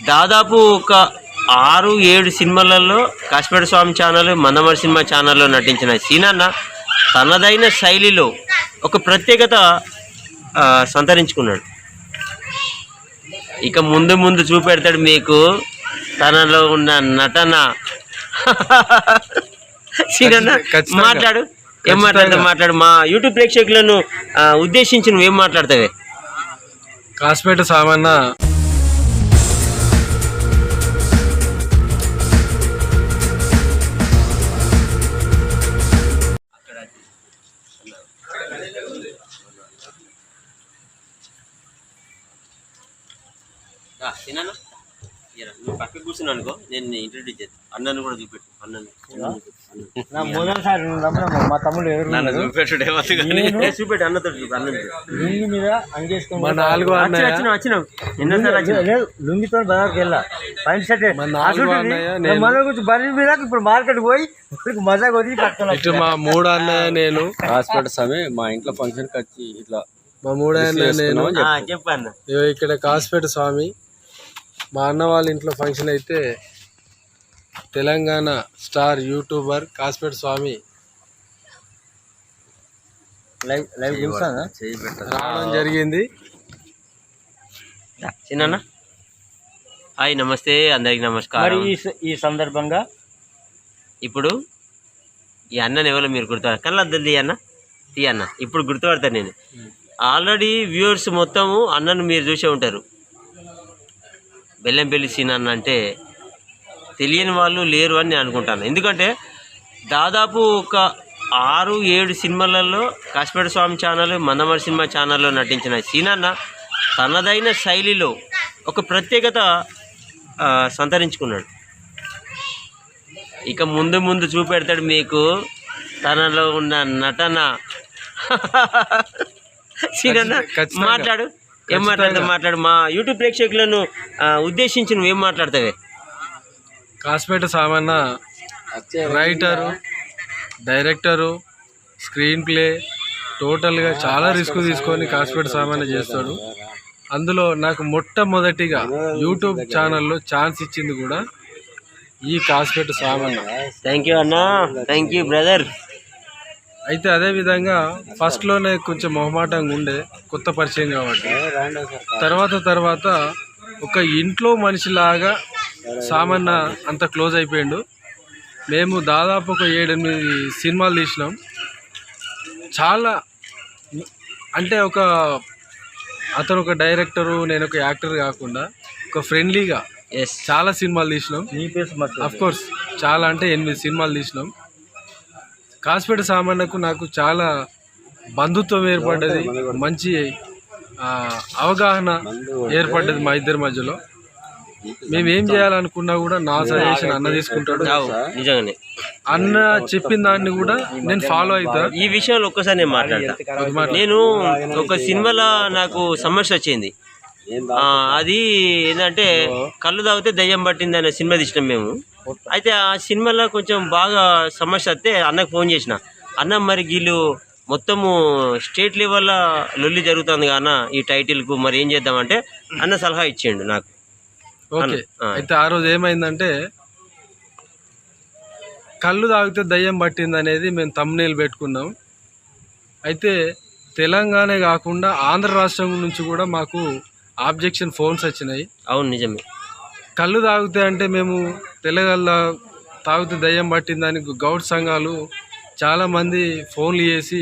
దాదాపు ఒక ఆరు ఏడు సినిమాలలో కాశ్మీర స్వామి ఛానల్ మందమరి సినిమా ఛానల్లో నటించిన సీనన్న తనదైన శైలిలో ఒక ప్రత్యేకత సంతరించుకున్నాడు. ఇక ముందు ముందు చూపెడతాడు మీకు తనలో ఉన్న నటన. సీనన్న. మాట్లాడు. ఏం మాట్లాడతావు? మాట్లాడు. మా యూట్యూబ్ ప్రేక్షకులను ఉద్దేశించి నువ్వేం మాట్లాడతావే? కాసిపేట సామాన్న నువ్వు పక్కకు కూర్చున్నావు అనుకో నేను ఇంట్రడ్యూస్ చేస్తాను అన్నను కూడా చూపెట్టు అన్నను. అన్నతో లుంగితో బజార్కి వెళ్ళా. పైన షర్ట్ మా నాలుగో అన్నయ్య నేను. మన గురించి బండి మీద ఇప్పుడు మార్కెట్ పోయి మజా కొద్ది ఇటు మా మూడు అన్నయ్య నేను. హాస్పిటల్ స్వామి మా ఇంట్లో ఫంక్షన్ వచ్చి ఇట్లా మా మూడు అన్నయ్య నేను. ఆ, చెప్పు అన్న. ఇగో ఇక్కడ కాసిపేట స్వామి. మా అన్న వాళ్ళ ఇంట్లో ఫంక్షన్ అయితే తెలంగాణ స్టార్ యూట్యూబర్ కాసిపేట స్వామి రావడం జరిగింది. చిన్న హాయ్ నమస్తే అందరికి నమస్కారం. ఈ సందర్భంగా ఇప్పుడు ఈ అన్నని ఎవరో మీరు గుర్తుపడ కళ్ళద్దు అన్న. తీ అన్న. ఇప్పుడు గుర్తుపడతాను నేను. ఆల్రెడీ వ్యూవర్స్ మొత్తము అన్నను మీరు చూసే ఉంటారు. బెల్లంపల్లి సీన్ అన్న అంటే తెలియని వాళ్ళు లేరు అని నేను అనుకుంటాను. ఎందుకంటే దాదాపు ఒక ఆరు ఏడు సినిమాలలో కాశ్మీర స్వామి ఛానల్ మందమరి సినిమా ఛానల్లో నటించిన సీనన్న తనదైన శైలిలో ఒక ప్రత్యేకత సంతరించుకున్నాడు. ఇక ముందు ముందు చూపెడతాడు మీకు తనలో ఉన్న నటన. సీనన్న. మాట్లాడు. ఏం మాట్లాడతావు? మాట్లాడు. మా యూట్యూబ్ ప్రేక్షకులను ఉద్దేశించి నువ్వేం మాట్లాడతావే? Kasipeta Samanna writer director screen play టోటల్గా చాలా రిస్క్ తీసుకొని కాసిపేట సామాన్య చేస్తాడు. అందులో నాకు మొట్టమొదటిగా యూట్యూబ్ ఛానల్లో ఛాన్స్ ఇచ్చింది కూడా ఈ కాసిపేట సామాన్య థ్యాంక్ యూ అన్న. థ్యాంక్ యూ బ్రదర్ అయితే అదే విధంగా ఫస్ట్లోనే కొంచెం మొహమాటంగా ఉండే కొత్త పరిచయం కాబట్టి. తర్వాత తర్వాత ఒక ఇంట్లో మనిషిలాగా సామాన్య అంత క్లోజ్ అయిపోయిండు. మేము దాదాపు ఒక ఏడెనిమిది సినిమాలు తీసినాం. చాలా అంటే ఒక అతను ఒక డైరెక్టరు నేను ఒక యాక్టర్ కాకుండా ఒక ఫ్రెండ్లీగా ఎస్ చాలా సినిమాలు తీసినాం. నీ పేరు మస్తు అఫ్ కోర్స్ చాలా అంటే ఎనిమిది సినిమాలు తీసినాం. కాసిపేట సామాన్యకు నాకు చాలా బంధుత్వం ఏర్పడ్డది మంచి అవగాహన ఏర్పడ్డది మా ఇద్దరి మధ్యలో. మేము ఏం చేయాలనుకున్నా కూడా నా సజెషన్ అన్న తీసుకుంటాడు. నిజంగానే. అన్న చెప్పిన దాన్ని కూడా నేను ఫాలో అవుతా ఈ విషయంలో ఒక్కసారి నేను మాట్లాడతా. నేను ఒక సినిమాలో నాకు సమస్య వచ్చింది. అది ఏంటంటే కళ్ళు తాగితే దయ్యం పట్టింది అనే సినిమా తీసినాం మేము. అయితే ఆ సినిమాలో కొంచెం బాగా సమస్య వస్తే అన్నకు ఫోన్ చేసిన. అన్న మరి వీళ్ళు మొత్తము స్టేట్ లెవెల్లో లొల్లి జరుగుతుంది కాన ఈ టైటిల్కు మరి ఏం చేద్దామంటే అన్న సలహా ఇచ్చిండు నాకు. ఓకే. అయితే ఆ రోజు ఏమైందంటే కళ్ళు తాగితే దయ్యం పట్టింది అనేది మేము తమ్నేలు పెట్టుకున్నాం. అయితే తెలంగాణ కాకుండా ఆంధ్ర రాష్ట్రం నుంచి కూడా మాకు ఆబ్జెక్షన్ ఫోన్స్ వచ్చినాయి. అవును నిజమే. కళ్ళు తాగితే అంటే మేము తెల్లగల్ల తాగితే దయ్యం పట్టిందని గౌడ్ సంఘాలు చాలామంది ఫోన్లు చేసి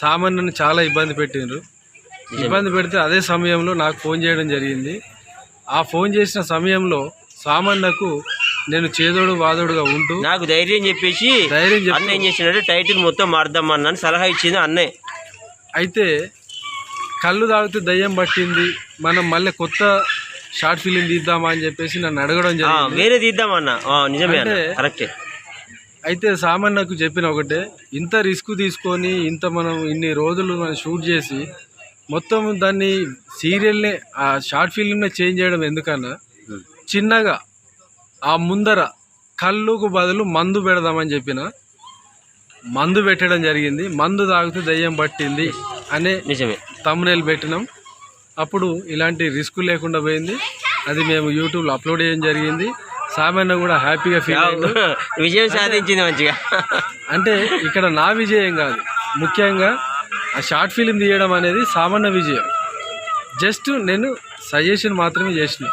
సామాన్యుని చాలా ఇబ్బంది పెట్టిండ్రు. ఇబ్బంది పెడితే అదే సమయంలో నాకు ఫోన్ చేయడం జరిగింది. ఆ ఫోన్ చేసిన సమయంలో సామాన్యకు నేను చేదోడు వాదోడుగా ఉంటూ నాకు ధైర్యం చెప్పేసి ధైర్యం చెప్పి అన్న ఏం చేసినాడు టైటిల్ మొత్తం అని సలహా ఇచ్చింది అన్నే. అయితే కళ్ళు తాగితే దయ్యం పట్టింది మనం మళ్ళీ కొత్త షార్ట్ ఫిలిం తీద్దామా అని చెప్పేసి నన్ను అడగడం జరిగింది. వేరే తీద్దామన్న నిజమే కరెక్టే అయితే సామాన్యకు చెప్పిన ఒకటే ఇంత రిస్క్ తీసుకొని ఇంత మనం ఇన్ని రోజులు మనం షూట్ చేసి మొత్తం దాన్ని సీరియల్ని ఆ షార్ట్ ఫిల్మ్ని చేంజ్ చేయడం ఎందుకన్నా చిన్నగా ఆ ముందర కళ్ళుకు బదులు మందు పెడదామని చెప్పిన మందు పెట్టడం జరిగింది. మందు తాగితే దయ్యం పట్టింది. అనే నిజమే. తమ్మునేలు పెట్టినాం. అప్పుడు ఇలాంటి రిస్క్ లేకుండా పోయింది. అది మేము యూట్యూబ్లో అప్లోడ్ చేయడం జరిగింది. సామాన్య కూడా హ్యాపీగా ఫీల్ విజయం సాధించింది మంచిగా. అంటే ఇక్కడ నా విజయం కాదు. ముఖ్యంగా ఆ షార్ట్ ఫిలిం తీయడం అనేది సామాన్య విజయం. జస్ట్ నేను సజెషన్ మాత్రమే చేసిన.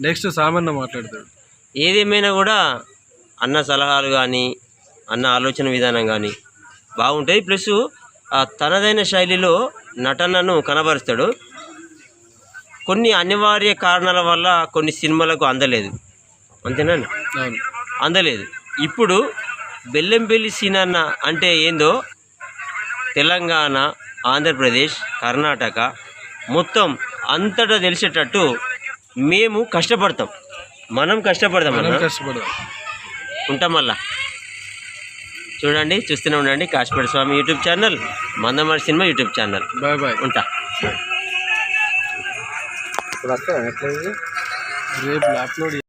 నెక్స్ట్ సామాన్య మాట్లాడతాడు. ఏదేమైనా కూడా అన్న సలహాలు కానీ అన్న ఆలోచన విధానం కానీ బాగుంటాయి. ప్లస్ తనదైన శైలిలో నటనను కనబరుస్తాడు. కొన్ని అనివార్య కారణాల వల్ల కొన్ని సినిమాలకు అందలేదు. అంతేనా? అందలేదు. ఇప్పుడు బెల్లంపల్లి సీనన్న అంటే ఏందో? తెలంగాణ ఆంధ్రప్రదేశ్ కర్ణాటక మొత్తం అంతటా తెలిసేటట్టు మేము కష్టపడతాం. మనం కష్టపడతాం కష్టపడదాం ఉంటాం మళ్ళా? చూడండి చూస్తూనే ఉండండి Kasipeta Swamy YouTube channel Mandamarri cinema YouTube channel. Bye bye. ఉంటా? రేపు అప్లోడ్